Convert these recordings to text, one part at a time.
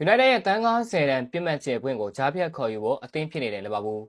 United ရဲ့တန်း90တန်းပြစ်မှတ်ကျဲပွင့်ကိုကြားဖြတ်ခေါ်ယူဖို့အသင်းဖြစ်နေတယ်လီဗာပူး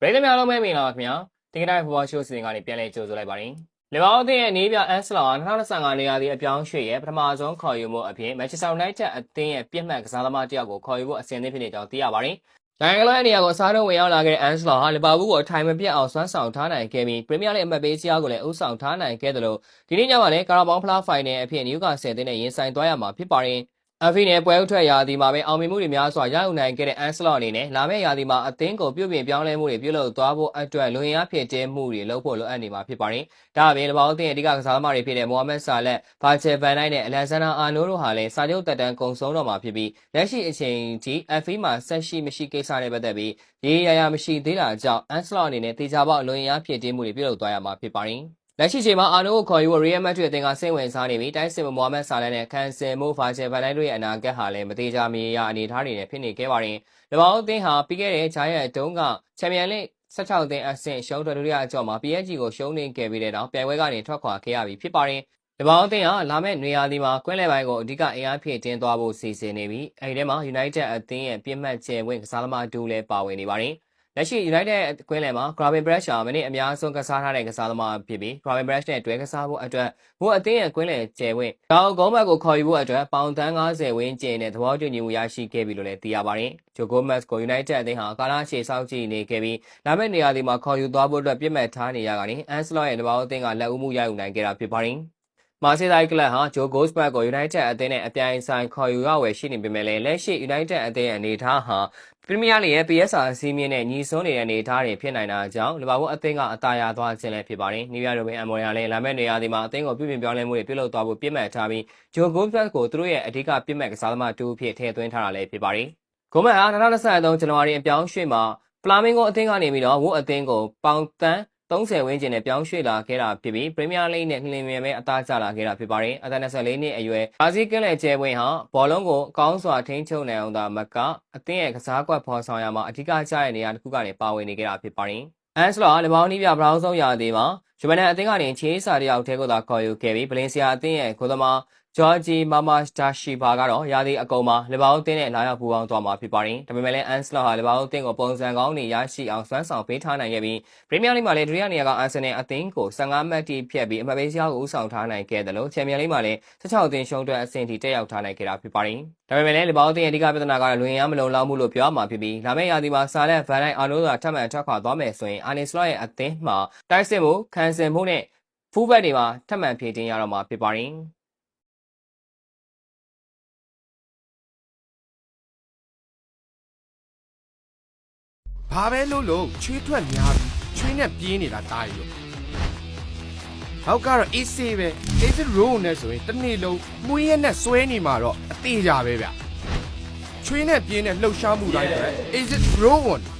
ပရိသတ်များလုံးပဲမင်္ဂလာပါခင်ဗျာဒီကနေ့ဖော်ပေါ်ရှိုးစီစဉ်ကနေပြန်လည်ကြိုဆိုလိုက်ပါတယ်လီဗာပူးအသင်းရဲ့နေပြအန်ဆလော2025နေရာဒီအပြောင်းရွှေ့ရဲ့ပထမဆုံးခေါ်ယူမှုအဖြစ် Manchester United အသင်းရဲ့ပြစ်မှတ်ကစားသမားတစ်ယောက်ကိုခေါ်ယူဖို့အစီအစဉ်ဖြစ်နေကြောင်းသိရပါတယ်နိုင်ငံလုံးရဲ့နေရာကိုစားတော့ဝင်ရောက်လာခဲ့တဲ့အန်ဆလောဟာလီဗာပူးကိုအထိုင်မပြတ်အောင်စွမ်းဆောင်ထားနိုင်ခဲ့ပြီးပရီးမီးယားလိအမှတ်ပေးစရာကိုလည်းဥဆောင်ထားနိုင်ခဲ့တယ်လို့ဒီနေ့ညမှာလည်းကာရာဘောင်းဖလားဖိုင်နယ်အဖြစ်နယူကာဆယ်တင်းနဲ့ရင်ဆိုင်သွားရမှာဖြစ်ပါတယ် အဖီနဲ့ပွဲဥထွက်ရာသီမှာပဲအောင်မြင်မှုတွေများစွာရယူနိုင်ခဲ့တဲ့အန်ဆလော့အနေနဲ့လာမယ့်ရာသီမှာအသင်းကိုပြုပြင်ပြောင်းလဲမှုတွေပြုလုပ်သွားဖို့အတွက်လွင်ရဖြစ်တဲ့မှုတွေလုပ်ဖို့လိုအပ်နေမှာဖြစ်ပါတယ်။ဒါအပြင်လဘောင်းအသင်းရဲ့အဓိကကစားသမားတွေဖြစ်တဲ့မိုဟာမက်ဆာလက်၊ဘာချယ်ဗန်နိုင်နဲ့အလက်ဇန်ဒါအာနိုတို့ဟာလည်းစာချုပ်တက်တန်းကုံဆုံးတော့မှာဖြစ်ပြီးလက်ရှိအချိန်ထိအဖီမှာဆက်ရှိမရှိကိစ္စနဲ့ပတ်သက်ပြီးရေရရမရှိသေးတာကြောင့်အန်ဆလော့အနေနဲ့တေချာပေါက်လွင်ရဖြစ်တဲ့မှုတွေပြုလုပ်သွားရမှာဖြစ်ပါတယ်။ လက်ရှိချိန်မှာအာနိုကိုခေါ်ယူဖို့ Real Madrid အသင်းကစိတ်ဝင်စားနေပြီးတိုင်းစစ်မိုဟာမက်ဆာလန်နဲ့ကန်ဆယ်မိုဖာချယ်ဗန်နိုင်တို့ရဲ့အနာဂတ်ဟာလည်းမသေးချာမီရအနေထားတွေနဲ့ဖြစ်နေခဲ့ပါတယ်။လဘောင်းအသင်းဟာပြီးခဲ့တဲ့ဂျာယက်တုံးကချန်ပီယံလိ16သင်းအဆင့်ရှုံးတော်ဒုတိယအကြော့မှာ PSG ကိုရှုံးနေခဲ့ပြီးတဲ့နောက်ပြိုင်ပွဲကနေထွက်ခွာခဲ့ရပြီးဖြစ်ပါတယ်။လဘောင်းအသင်းဟာလာမယ့်နေရာဒီမှာကွင်းလယ်ပိုင်းကိုအဓိကအင်အားဖြည့်တင်းသွားဖို့စီစဉ်နေပြီးအဲဒီထဲမှာ United အသင်းရဲ့ပြစ်မှတ်ကျယ်ဝင့်ကစားသမားတူလည်းပါဝင်နေပါတယ်။ လက်ရှိ United ကွင်းလယ်မှာ Graven Brash ဟာမိနစ်အများဆုံးကစားထားတဲ့ကစားသမားဖြစ်ပြီး Graven Brash နဲ့တွဲကစားဖို့အတွက်ဘို့အသင်းရဲ့ကွင်းလယ်ကျယ်ဝင့်ကောင်းကုန်းဘက်ကိုခေါ်ယူဖို့အတွက်ပေါင်တန်း90ဝန်းကျင်နဲ့သဘောတူညီမှုရရှိခဲ့ပြီလို့လည်းသိရပါတယ်။ Joe Gomez ကို United အသင်းဟာကာလာရှေစောင့်ကြည့်နေခဲ့ပြီးလာမယ့်နေရာဒီမှာခေါ်ယူသွားဖို့အတွက်ပြစ်မှတ်ထားနေရကနေ Ancelotti ရဲ့တဘောအသင်းကလက်ဦးမှုရယူနိုင်ခဲ့တာဖြစ်ပါတယ်။မာဆေးတိုင်းကလပ်ဟာဂျိုဂိုးစဘတ်ကို United အသင်းနဲ့အပြိုင်ဆိုင်ခေါ်ယူရဝယ်ရှိနေပေမဲ့လည်းလက်ရှိ United အသင်းရဲ့အနေအထားဟာပ ရီးမီးယားလိရဲ့ PSR အစည်းအမြင့်နဲ့ညီစွန်းနေတဲ့အနေအထားတွေဖြစ်နိုင်တာကြောင့်လီဗာပူးအသင်းကအသာရသွားခြင်းလည်းဖြစ်ပါတယ်။နီးယားရိုဘင်အမော်ယာလည်းလာမယ့်နေရာဒီမှာအသင်းကိုပြုပြင်ပြောင်းလဲမှုတွေပြုလုပ်သွားဖို့ပြစ်မှတ်ထားပြီးဂျိုဂိုးစဘတ်ကိုသူတို့ရဲ့အဓိကပြစ်မှတ်ကစားသမားတူအဖြစ်ထည့်သွင်းထားတာလည်းဖြစ်ပါတယ်။ဂိုမန်ဟာ2023ဇန်နဝါရီအပြောင်းရွှေ့မှာဖလာမင်ဂိုအသင်းကနေပြီးတော့ဝုတ်အသင်းကိုပေါင်တန်း 30ဝန်းကျင်နဲ့ပြောင်းရွှေ့လာခဲ့တာဖြစ်ပြီးပရီးမီးယားလိနဲ့နှလင်းမြန်ပဲအသားကျလာခဲ့တာဖြစ်ပါတယ်။အသက်24နှစ်အရွယ်ဘရာဇီးကင်းလယ်ကျဲဝင်းဟာဘောလုံးကိုကောင်းစွာထိန်းချုပ်နိုင်အောင်သာမကအသင်းရဲ့ကစားကွက်ဖော်ဆောင်ရမှာအဓိကကျတဲ့နေရာတစ်ခုကနေပါဝင်နေခဲ့တာဖြစ်ပါတယ်။အန်စလောလဘောင်းနီးပြဘရောင်းဆုံးရာသီမှာဂျမန်အသင်းကနေချေးစာတယောက်ထဲကိုသာခေါ်ယူခဲ့ပြီးဗလင်စီယာအသင်းရဲ့ကိုသမား ဂျော်ဂျီမာမာဒါရှိဘာကတော့ရာသီအကုန်မှာလီဗာပူးတင်းနဲ့လာရောက်ပူးပေါင်းသွားမှာဖြစ်ပါတယ်။ဒါပေမဲ့လည်းအန်စလော့ဟာလီဗာပူးတင်းကိုပုံစံကောင်းနေရရှိအောင်စွမ်းဆောင်ပေးထားနိုင်ခဲ့ပြီးပရီးမီးယားလိမှာလည်းဒုတိယနေရာကအန်ဆန်နယ်အသင်းကို15မှတ်တိဖြတ်ပြီးအမှတ်ပေးစရာကိုဦးဆောင်ထားနိုင်ခဲ့တယ်လို့ချန်ပီယံလိမှာလည်း16အသင်းရှုံးတွက်အဆင့်ထိတက်ရောက်ထားနိုင်ခဲ့တာဖြစ်ပါတယ်။ဒါပေမဲ့လည်းလီဗာပူးတင်းရဲ့အဓိကပြဿနာကတော့လွင်ရမလုံလောက်မှုလို့ပြောရမှာဖြစ်ပြီးလာမယ့်ရာသီမှာဆာလက်ဗန်နိုင်အာနိုသာထပ်မံထွက်ခွာသွားမယ်ဆိုရင်အာနီစလော့ရဲ့အသင်းမှာတိုက်စစ်မှုခံစင်မှုနဲ့ဖူးဘက်တွေမှာထပ်မံဖြည့်တင်းရတော့မှာဖြစ်ပါတယ်။ ဘာပဲလို့လို့ချွေးထွက်များပြီးချွေးနဲ့ပြေးနေတာတားရီလို့နောက်ကတော့ AC ပဲ AC row နဲ့ဆိုရင်တစ်နေ့လုံးမှုရဲနဲ့ဆွဲနေမှာတော့အသေးကြပဲဗျချွေးနဲ့ပြင်းနဲ့လှုပ်ရှားမှုတိုင်းပဲ AC row 1